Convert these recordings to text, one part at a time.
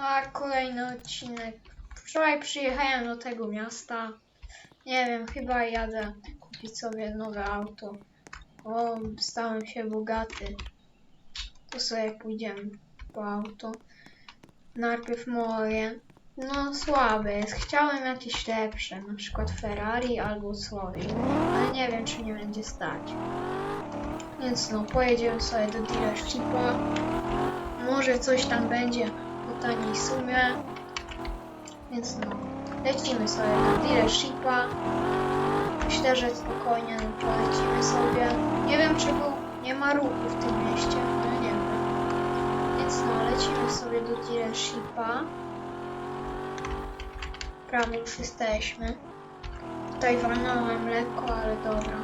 A kolejny odcinek. Wczoraj przyjechałem do tego miasta. Nie wiem, chyba jadę kupić sobie nowe auto. O, stałem się bogaty. To sobie pójdziemy po auto. Najpierw moje. No słabe jest. Chciałem jakieś lepsze, na przykład Ferrari albo coś. Ale nie wiem, czy nie będzie stać. Więc no, pojedziemy sobie do dealershipa. Może coś tam będzie po taniej sumie. Więc no, lecimy sobie do dealershipa. Myślę, że spokojnie no, polecimy sobie. Nie wiem, czego nie ma ruchu w tym mieście. No nie wiem. Więc no, lecimy sobie do dealershipa. Prawie już jesteśmy. Tutaj walnąłem lekko, ale dobra.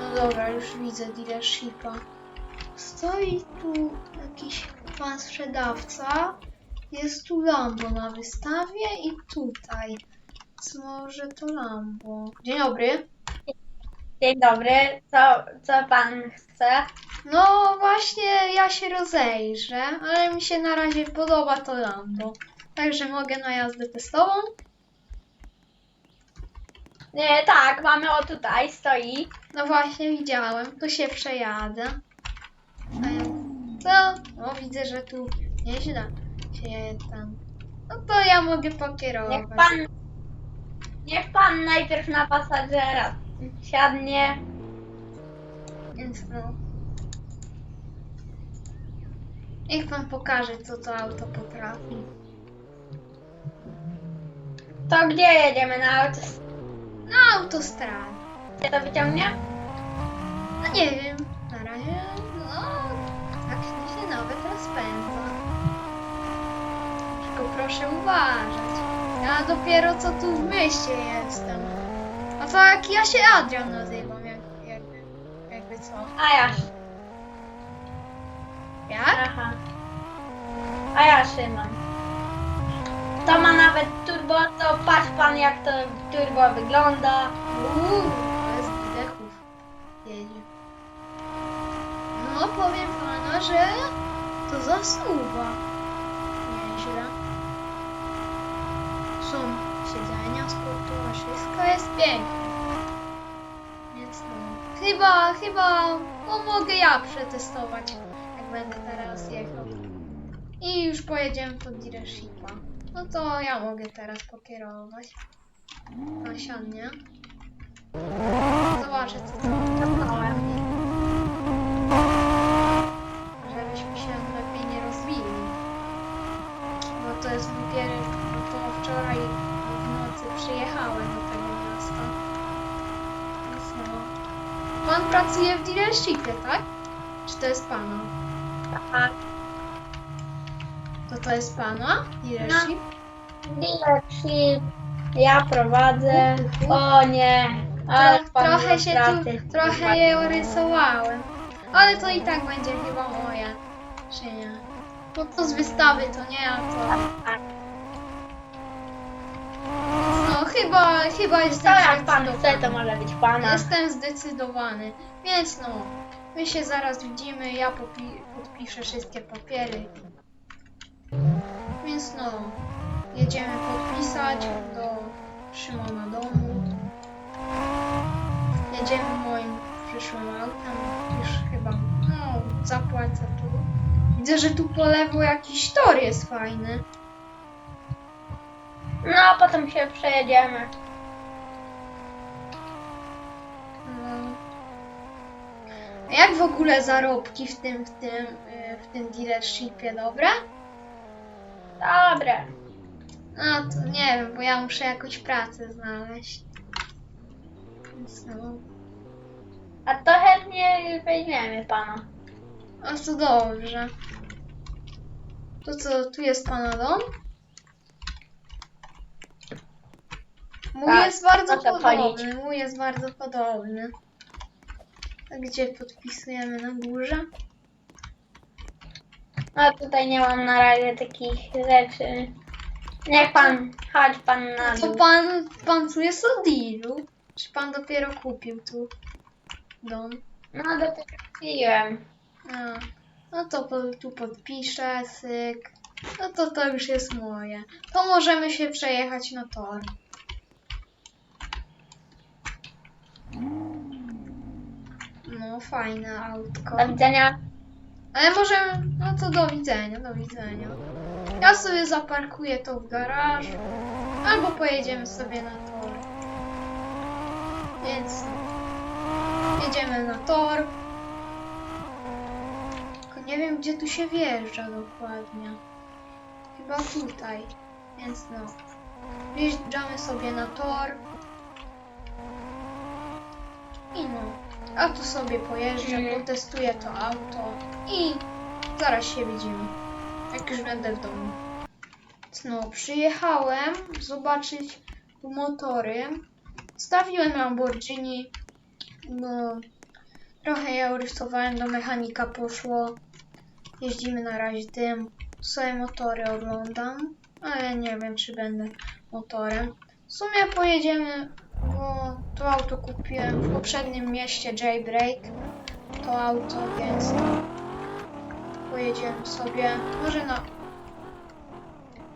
No dobra, już widzę dealershipa. Stoi tu jakiś pan sprzedawca. Jest tu Lambo na wystawie i tutaj. Co może to Lambo? Dzień dobry. Dzień dobry, co, co pan chce? No właśnie ja się rozejrzę, ale mi się na razie podoba to Lambo. Także mogę na jazdę testową. Nie, tak, mamy o tutaj, stoi. No właśnie widziałem, to się przejadę. A ja, co? No widzę, że tu nieźle się tam. No to ja mogę pokierować. Niech pan, niech pan najpierw na pasażera siadnie. Więc no. Niech pan pokaże, co to auto potrafi. To gdzie jedziemy na autostradę? Na autostradzie. to wyciągnie? No nie wiem, na razie, proszę uważać. Ja dopiero co tu w mieście jestem. A to jak ja się Adrian nazywam, jak, jakby, jakby co? A ja, Jak? aha. A ja Szymon. To ma nawet turbo, to patrz pan jak to turbo wygląda. Uuu, bez wydechów jedzie. No powiem pana, że to zasuwa. Nieźle. Są siedzenia sportowe, wszystko jest piękne. Więc no, chyba, chyba, mogę ja przetestować, jak będę teraz jechał. I już pojedziemy pod dealershipa. No to ja mogę teraz pokierować. Pan siadnie. Zobaczę co to Zamknąłem. żebyśmy się lepiej nie rozwili. Bo to jest dopiero, no to wczoraj w nocy przyjechałem do tego miasta. Więc no. Pan pracuje w dealershipie, tak? Czy to jest pana? Tak. To to jest pana dealership? Dealership, ja prowadzę. O nie, ale Tro, trochę się straty. tu, trochę je rysowałem. Ale to i tak będzie chyba moje. Czy nie? Bo to z wystawy to nie, a to... Tak. Chyba, chyba To jestem jak pan chce, zdecydowany. to może być pana. Jestem zdecydowany. Więc no, my się zaraz widzimy, ja popi- podpiszę wszystkie papiery. Więc no, jedziemy podpisać do Szymona domu. Jedziemy moim przyszłym autem, już chyba, no, zapłacę tu. Widzę, że tu po lewo jakiś tor jest fajny. No, a potem się przejedziemy. No. Jak w ogóle zarobki w tym, w tym, y, w tym dealershipie, dobre? Dobre. No to nie wiem, bo ja muszę jakąś pracę znaleźć. Więc no. A to chętnie weźmiemy pana. A to dobrze. To co, tu jest pana dom? Mój Tak, jest bardzo podobny, mój jest bardzo podobny. A gdzie podpisujemy na górze? No tutaj nie mam na razie takich rzeczy. Niech pan, chodź pan na To dół. pan, pan tu jest o dealu? Czy pan dopiero kupił tu dom? No do tego kupiłem. A, no to po, tu podpiszę, syk. No to to już jest moje. To możemy się przejechać na tor. No, fajne autko. Do widzenia. Ale możemy. No to do widzenia, do widzenia. Ja sobie zaparkuję to w garażu. Albo pojedziemy sobie na tor. Więc. Jedziemy na tor. Tylko nie wiem, gdzie tu się wjeżdża dokładnie. Chyba tutaj. Więc no. Wjeżdżamy sobie na tor. I no. A tu sobie pojeżdżę, Mhm. potestuję to auto i zaraz się widzimy. Jak już będę w domu. No, przyjechałem zobaczyć motory. Stawiłem Lamborghini, bo trochę ja rysowałem, do mechanika poszło. Jeździmy na razie tym. Sobie motory oglądam, ale nie wiem, czy będę motorem. W sumie pojedziemy, to auto kupiłem w poprzednim mieście Jailbreak. To auto, więc pojedziemy sobie. Może na.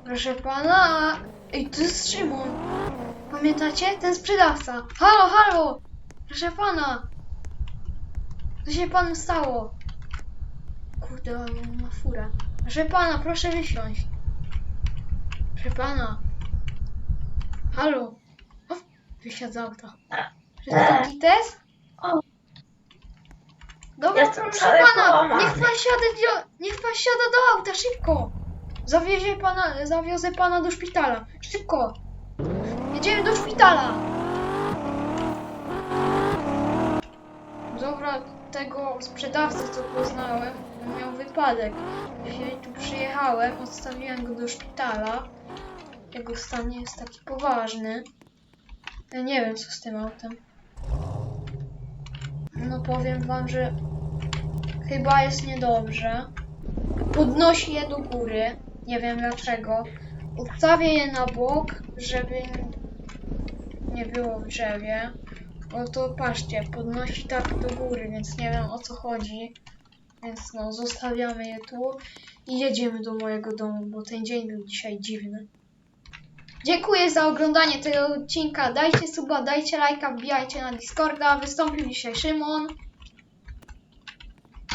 Proszę pana. Ej, to jest Szymon. Pamiętacie? Ten sprzedawca. Halo, halo! Proszę pana! Co się panu stało? Kurde, on ma furę. Proszę pana, proszę wysiąść. Proszę pana. Halo. Wysiadł z auta. Czy to taki test? O. Dobra, Jestem proszę cały pana, połamany. niech pan siada, do- niech pan siada do auta, szybko. Zawiezie pana, zawiozę pana do szpitala. Szybko. Jedziemy do szpitala. Dobra, tego sprzedawcę, co poznałem, on miał wypadek. Ja tu przyjechałem, odstawiłem go do szpitala. Jego stan nie jest taki poważny. Ja nie wiem, co z tym autem. No powiem wam, że chyba jest niedobrze. Podnosi je do góry. Nie wiem dlaczego. Odstawię je na bok, żeby nie było w drzewie. O to patrzcie, podnosi tak do góry, więc nie wiem o co chodzi. Więc no, zostawiamy je tu i jedziemy do mojego domu, bo ten dzień był dzisiaj dziwny. Dziękuję za oglądanie tego odcinka. Dajcie suba, dajcie lajka, wbijajcie na Discorda. Wystąpił dzisiaj Szymon.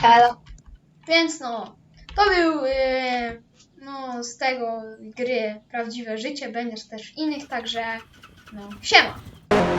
Halo. Więc no, to był yy, no, z tego gry prawdziwe życie. Będziesz też w innych, także no, siema.